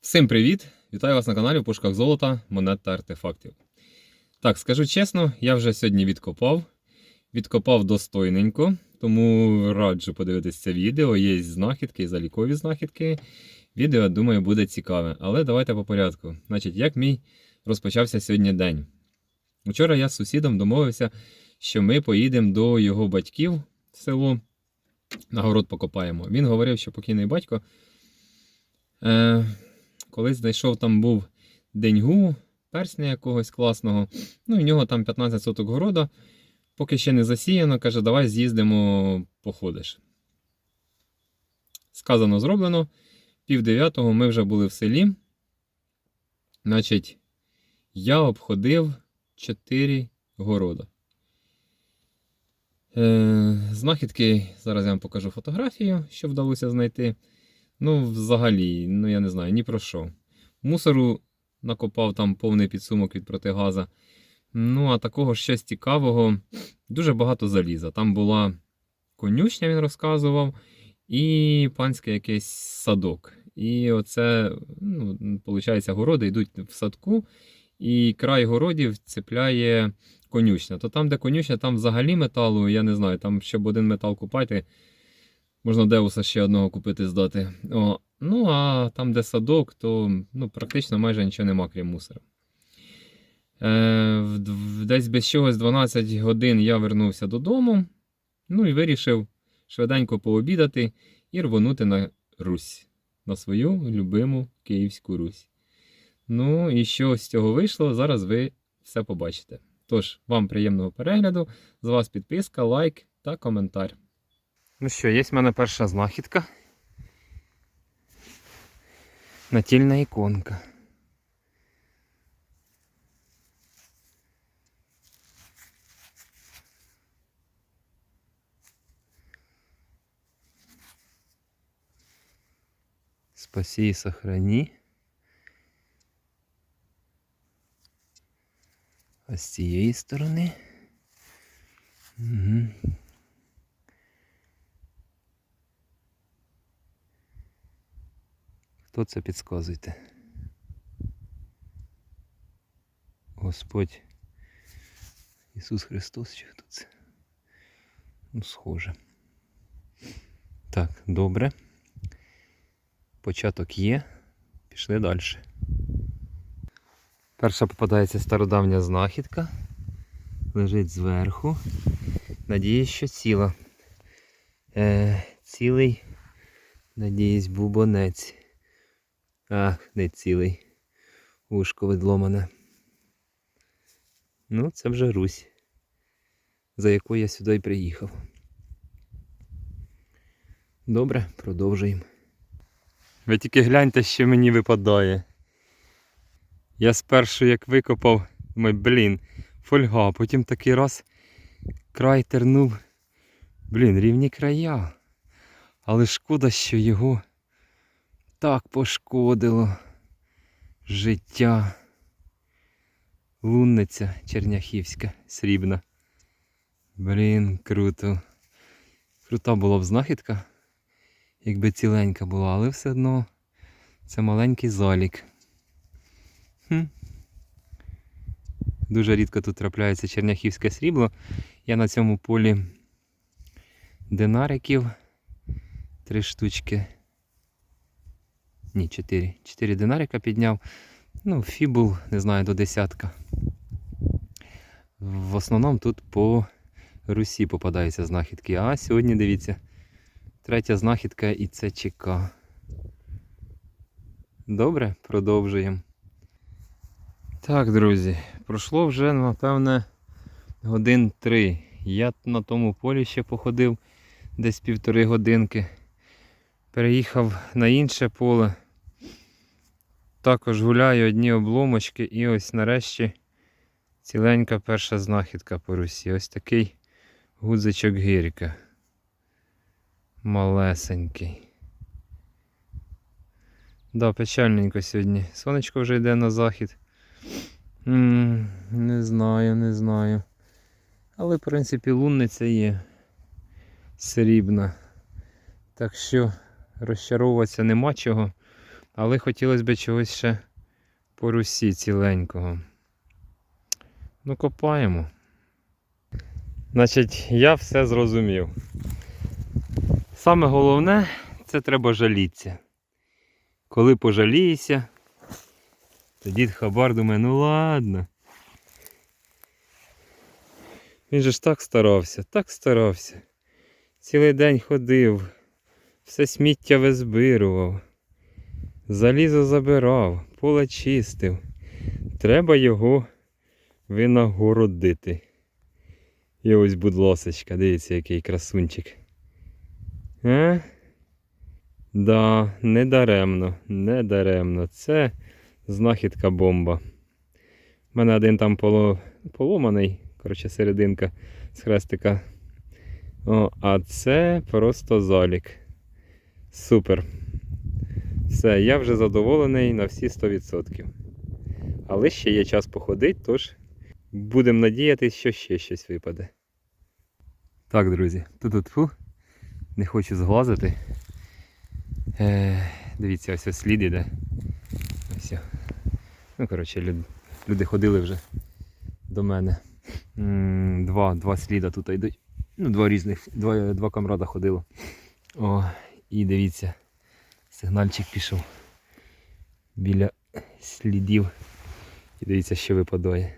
Всім привіт! Вітаю вас на каналі в пошуках золота, монет та артефактів. Так, скажу чесно, я вже сьогодні відкопав. Відкопав достойненько, тому раджу подивитись це відео. Є знахідки, залікові знахідки. Відео, думаю, буде цікаве. Але давайте по порядку. Значить, як мій розпочався сьогодні день. Вчора я з сусідом домовився, що ми поїдемо до його батьків в село. На город покопаємо. Він говорив, що покійний батько. Е, колись знайшов там був деньгу, персня якогось класного. Ну, і в нього там 15 соток города. Поки ще не засіяно, каже, давай з'їздимо, походиш. Сказано, зроблено. Пів дев'ятого ми вже були в селі. Значить, я обходив 4 города. Е, знахідки, зараз я вам покажу фотографію, що вдалося знайти. Ну, взагалі, ну я не знаю, ні про що. Мусору накопав там повний підсумок від протигаза. Ну, а такого щось цікавого, дуже багато заліза. Там була конюшня, він розказував, і панський якийсь садок. І оце, ну, виходить, городи йдуть в садку, і край городів цепляє конюшня. То там, де конюшня, там взагалі металу, я не знаю, там щоб один метал купати, можна Деуса ще одного купити здати. О, ну, а там, де садок, то ну, практично майже нічого нема, крім мусора. Е, десь без чогось 12 годин я вернувся додому. Ну і вирішив швиденько пообідати і рвонути на Русь, на свою любиму Київську Русь. Ну і що з цього вийшло, зараз ви все побачите. Тож, вам приємного перегляду, з вас підписка, лайк та коментар. Ну що, є в мене перша знахідка. Натільна іконка. Спаси и сохрани. А з цієї сторони. Угу. Хто це підказуйте? Господь Ісус Христос чи хто це? Ну, схоже. Так, добре. Початок є. Пішли далі. Перша попадається стародавня знахідка. Лежить зверху. Надіюсь, що ціла. Е, цілий, надіюсь, бубонець. Ах, не цілий. Ушко відломане. Ну, це вже Русь, за яку я сюди й приїхав. Добре, продовжуємо. Ви тільки гляньте, що мені випадає. Я спершу як викопав, думаю, блін, фольга, а потім такий раз край тернув. Блін, рівні края. Але шкода, що його так пошкодило життя. Лунниця черняхівська, срібна. Блін, круто. Крута була б знахідка якби ціленька була, але все одно це маленький залік. Хм. Дуже рідко тут трапляється черняхівське срібло. Я на цьому полі динариків. Три штучки. Ні, чотири. Чотири динарика підняв. Ну, фібул, не знаю, до десятка. В основному тут по Русі попадаються знахідки. А сьогодні дивіться. Третя знахідка і це ЧК. Добре, продовжуємо. Так, друзі, пройшло вже, напевне, годин три. Я на тому полі ще походив десь півтори годинки. Переїхав на інше поле. Також гуляю одні обломочки і ось нарешті ціленька перша знахідка по русі. Ось такий гудзичок гірка малесенький. Да, печальненько сьогодні. Сонечко вже йде на захід. м не знаю, не знаю. Але, в принципі, лунниця є срібна. Так що розчаровуватися нема чого. Але хотілося б чогось ще по русі ціленького. Ну, копаємо. Значить, я все зрозумів. Саме головне, це треба жалітися. Коли пожалієшся, то дід Хабар думає, ну ладно. Він же ж так старався, так старався. Цілий день ходив, все сміття визбирував, залізо забирав, поле чистив. Треба його винагородити. І ось, будь ласочка, дивіться, який красунчик. Е? Да, не даремно, не. Це знахідка бомба. У мене один там поло... поломаний, коротше, серединка з хрестика. О, а це просто залік. Супер. Все, я вже задоволений на всі 100%. Але ще є час походити, тож будемо надіятися, що ще щось випаде. Так, друзі, тут фу, не хочу зглазити. Е, дивіться, ось ось слід іде. Ось. Ну, коротше, люд, люди ходили вже до мене. Два, два сліда тут йдуть. Ну, два різних, два, два камрада ходило. О, і дивіться, сигнальчик пішов біля слідів. І дивіться, що випадає.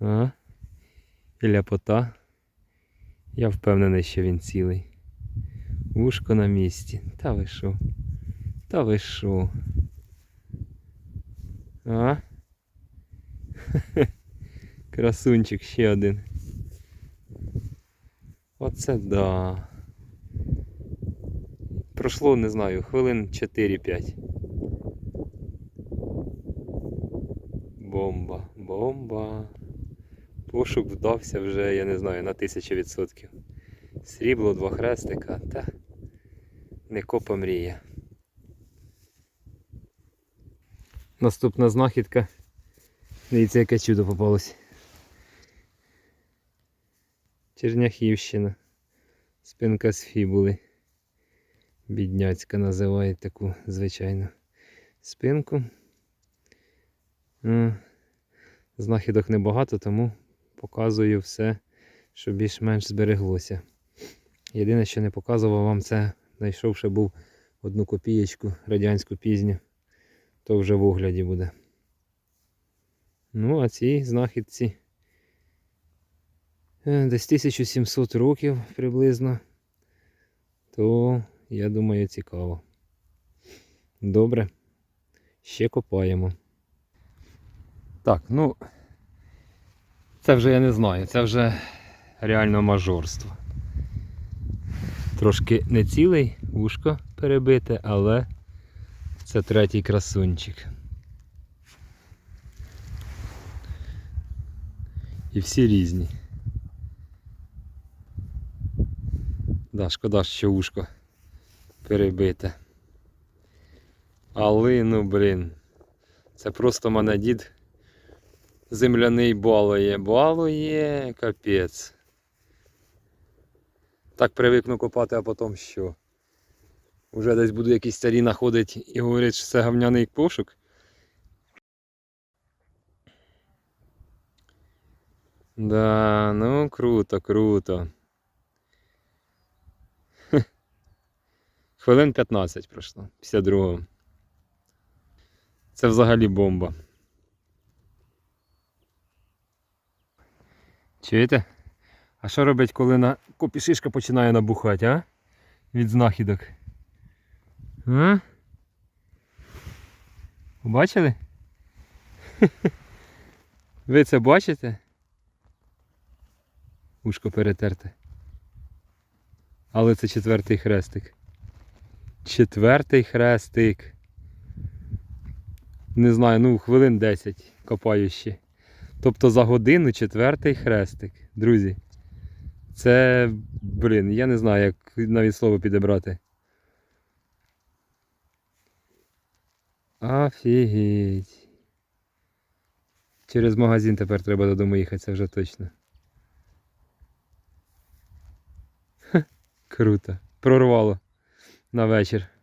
А? І ляпота. Я впевнений, що він цілий. Вушко на місці. Та ви що? Та ви що? А? Красунчик ще один. Оце да. Пройшло, не знаю, хвилин 4-5. Бомба, бомба. Пошук вдався вже, я не знаю, на тисячу відсотків. Срібло, два хрестика, та не копа мрія. Наступна знахідка. Дивіться, яке чудо попалось. Черняхівщина. Спинка з фібули. Бідняцька називають таку звичайну спинку. Знахідок небагато, тому показую все, що більш-менш збереглося. Єдине, що не показував вам, це знайшов ще був одну копієчку радянську пізню, то вже в огляді буде. Ну, а ці знахідці е, десь 1700 років приблизно, то я думаю цікаво. Добре, ще копаємо. Так, ну це вже я не знаю, це вже реально мажорство. Трошки не цілий, вушко перебите, але це третій красунчик. І всі різні. Да, шкода, що вушко перебите. Але, ну блін, це просто мене дід земляний балує. Балує, капець. Так привикну копати, а потім що? Уже десь буду якісь старі знаходити і говорять, що це гавняний пошук. Да, ну круто, круто. Хвилин 15 пройшло, після другого. Це взагалі бомба. Чуєте? А що робить, коли на копі шишка починає набухати, а? Від знахідок. А? Бачили? Ви це бачите? Ушко перетерте. Але це четвертий хрестик. Четвертий хрестик. Не знаю, ну хвилин 10 копаю ще. Тобто за годину четвертий хрестик. Друзі. Це, блін, я не знаю, як навіть слово підібрати. Офігеть. Через магазин тепер треба додому їхати, це вже точно. Ха, круто. Прорвало на вечір.